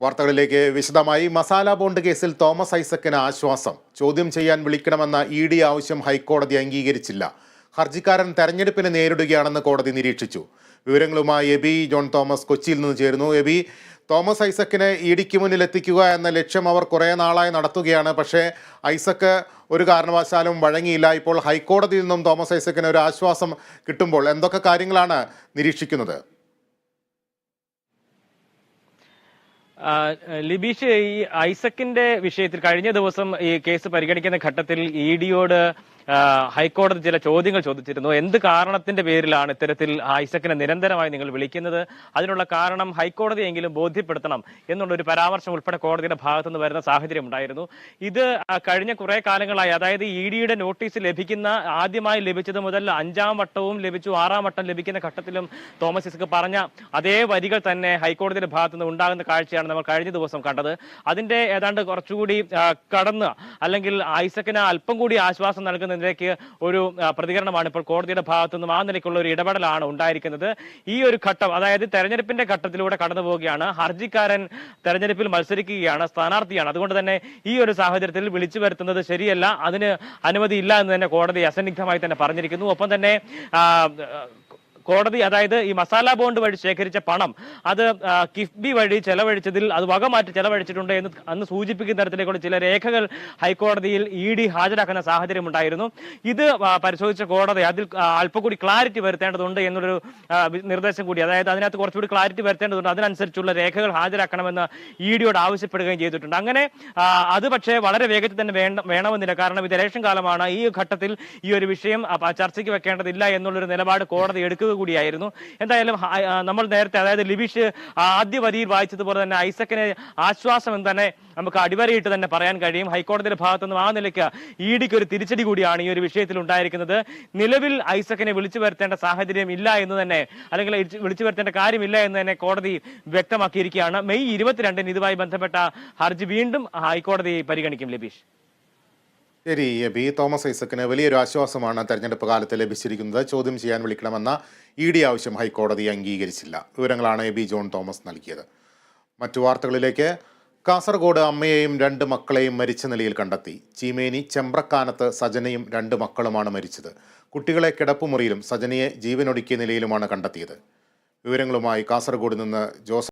വാർത്തകളിലേക്ക് വിശദമായി. മസാല ബോണ്ട് കേസിൽ തോമസ് ഐസക്കിന് ആശ്വാസം. ചോദ്യം ചെയ്യാൻ വിളിക്കണമെന്ന ഇ ഡി ആവശ്യം ഹൈക്കോടതി അംഗീകരിച്ചില്ല. ഹർജിക്കാരൻ തെരഞ്ഞെടുപ്പിനെ നേരിടുകയാണെന്ന് കോടതി നിരീക്ഷിച്ചു. വിവരങ്ങളുമായി എബി ജോൺ തോമസ് കൊച്ചിയിൽ നിന്ന് ചേരുന്നു. എബി തോമസ് ഐസക്കിനെ ഇ ഡിക്ക് മുന്നിൽ എത്തിക്കുക എന്ന ലക്ഷ്യം അവർ കുറേ നാളായി നടത്തുകയാണ്. പക്ഷേ ഐസക്ക് ഒരു കാരണവശാലും വഴങ്ങിയില്ല. ഇപ്പോൾ ഹൈക്കോടതിയിൽ നിന്നും തോമസ് ഐസക്കിന് ഒരു ആശ്വാസം കിട്ടുമ്പോൾ എന്തൊക്കെ കാര്യങ്ങളാണ് നിരീക്ഷിക്കുന്നത് ആ, ലിബീഷ് ഈ ഐസക്കിന്റെ വിഷയത്തിൽ കഴിഞ്ഞ ദിവസം ഈ കേസ് പരിഗണിക്കുന്ന ഘട്ടത്തിൽ ഇ ഡിയോട് ഹൈക്കോടതി ചില ചോദ്യങ്ങൾ ചോദിച്ചിരുന്നു. എന്ത് കാരണത്തിന്റെ പേരിലാണ് ഇത്തരത്തിൽ ഐസക്കിനെ നിരന്തരമായി നിങ്ങൾ വിളിക്കുന്നത്? അതിനുള്ള കാരണം ഹൈക്കോടതിയെങ്കിലും ബോധ്യപ്പെടുത്തണം എന്നുള്ള ഒരു പരാമർശം ഉൾപ്പെടെ കോടതിയുടെ ഭാഗത്തുനിന്ന് വരുന്ന സാഹചര്യം ഉണ്ടായിരുന്നു. ഇത് കഴിഞ്ഞ കുറെ കാലങ്ങളായി അതായത് ഇ ഡിയുടെ നോട്ടീസ് ലഭിക്കുന്ന ആദ്യമായി ലഭിച്ചത് മുതൽ അഞ്ചാം വട്ടവും ലഭിച്ചു. ആറാം വട്ടം ലഭിക്കുന്ന ഘട്ടത്തിലും തോമസ് ഇസ്ക് പറഞ്ഞ അതേ വരികൾ തന്നെ ഹൈക്കോടതിയുടെ ഭാഗത്തുനിന്ന് ഉണ്ടാകുന്ന കാഴ്ചയാണ് നമ്മൾ കഴിഞ്ഞ ദിവസം കണ്ടത്. അതിന്റെ ഏതാണ്ട് കുറച്ചുകൂടി കടന്ന് അല്ലെങ്കിൽ ഐസക്കിന് അല്പം കൂടി ആശ്വാസം നൽകുന്നതിലേക്ക് ഒരു പ്രതികരണമാണ് ഇപ്പോൾ കോടതിയുടെ ഭാഗത്തു നിന്നും ആ നിലയ്ക്കുള്ള ഒരു ഇടപെടലാണ് ഉണ്ടായിരിക്കുന്നത്. ഈ ഒരു ഘട്ടം അതായത് തെരഞ്ഞെടുപ്പിന്റെ ഘട്ടത്തിലൂടെ കടന്നു പോവുകയാണ്. ഹർജിക്കാരൻ തെരഞ്ഞെടുപ്പിൽ മത്സരിക്കുകയാണ് സ്ഥാനാർത്ഥിയാണ്. അതുകൊണ്ട് തന്നെ ഈ ഒരു സാഹചര്യത്തിൽ വിളിച്ചു വരുത്തുന്നത് ശരിയല്ല. അതിന് അനുമതിയില്ല എന്ന് തന്നെ കോടതി അസന്നിഗ്ധമായി തന്നെ പറഞ്ഞിരിക്കുന്നു. ഒപ്പം തന്നെ കോടതി അതായത് ഈ മസാല ബോണ്ട് വഴി ശേഖരിച്ച പണം അത് കിഫ്ബി വഴി ചെലവഴിച്ചതിൽ അത് വകമാറ്റി ചെലവഴിച്ചിട്ടുണ്ട് എന്ന് അന്ന് സൂചിപ്പിക്കുന്ന തരത്തിലേക്കുള്ള ചില രേഖകൾ ഹൈക്കോടതിയിൽ ഇ ഡി ഹാജരാക്കുന്ന സാഹചര്യം ഉണ്ടായിരുന്നു. ഇത് പരിശോധിച്ച കോടതി അതിൽ അല്പം കൂടി ക്ലാരിറ്റി വരുത്തേണ്ടതുണ്ട് എന്നൊരു നിർദ്ദേശം കൂടി അതായത് അതിനകത്ത് കുറച്ചുകൂടി ക്ലാരിറ്റി വരുത്തേണ്ടതുണ്ട്. അതിനനുസരിച്ചുള്ള രേഖകൾ ഹാജരാക്കണമെന്ന് ഇ ഡിയോട് ആവശ്യപ്പെടുകയും ചെയ്തിട്ടുണ്ട്. അങ്ങനെ അത് പക്ഷേ വളരെ വേഗത്തിൽ തന്നെ വേണ്ട വേണമെന്നില്ല. കാരണം ഇത് ഇലക്ഷൻ കാലമാണ്. ഈ ഘട്ടത്തിൽ ഈ ഒരു വിഷയം ചർച്ചയ്ക്ക് വെക്കേണ്ടതില്ല എന്നുള്ളൊരു നിലപാട് കോടതി എടുക്കുക കൂടിയായിരുന്നു. എന്തായാലും നമ്മൾ നേരത്തെ അതായത് ലിബിഷ് ആദ്യ വരിയിൽ വായിച്ചതുപോലെ തന്നെ ഐസക്കിന് ആശ്വാസം എന്ന് തന്നെ നമുക്ക് അടിവരയിട്ട് തന്നെ പറയാൻ കഴിയും. ഹൈക്കോടതിയുടെ ഭാഗത്തു നിന്നും ആ നിലയ്ക്ക് ഇ ഡിക്ക് ഒരു തിരിച്ചടി കൂടിയാണ് ഈ ഒരു വിഷയത്തിൽ ഉണ്ടായിരിക്കുന്നത്. നിലവിൽ ഐസക്കിനെ വിളിച്ചു വരുത്തേണ്ട സാഹചര്യം ഇല്ല എന്ന് തന്നെ അല്ലെങ്കിൽ വിളിച്ചു വരുത്തേണ്ട കാര്യമില്ല എന്ന് തന്നെ കോടതി വ്യക്തമാക്കിയിരിക്കുകയാണ്. മെയ് ഇരുപത്തിരണ്ടിന് ഇതുമായി ബന്ധപ്പെട്ട ഹർജി വീണ്ടും ഹൈക്കോടതി പരിഗണിക്കും ലബീഷ്. ശരി ബി തോമസ് ഐസക്കിന് വലിയൊരു ആശ്വാസമാണ് തെരഞ്ഞെടുപ്പ് കാലത്ത് ലഭിച്ചിരിക്കുന്നത്. ചോദ്യം ചെയ്യാൻ വിളിക്കണമെന്ന ഇ ഡി ആവശ്യം ഹൈക്കോടതി അംഗീകരിച്ചില്ല. വിവരങ്ങളാണ് എ ബി ജോൺ തോമസ് നൽകിയത്. മറ്റു വാർത്തകളിലേക്ക്. കാസർഗോഡ് അമ്മയെയും രണ്ട് മക്കളെയും മരിച്ച നിലയിൽ കണ്ടെത്തി. ചീമേനി ചെമ്പ്രക്കാനത്ത് സജനയും രണ്ട് മക്കളുമാണ് മരിച്ചത്. കുട്ടികളെ കിടപ്പുമുറിയിലും സജനയെ ജീവനൊടുക്കിയ നിലയിലുമാണ് കണ്ടെത്തിയത്. വിവരങ്ങളുമായി കാസർഗോഡ് നിന്ന് ജോസഫ്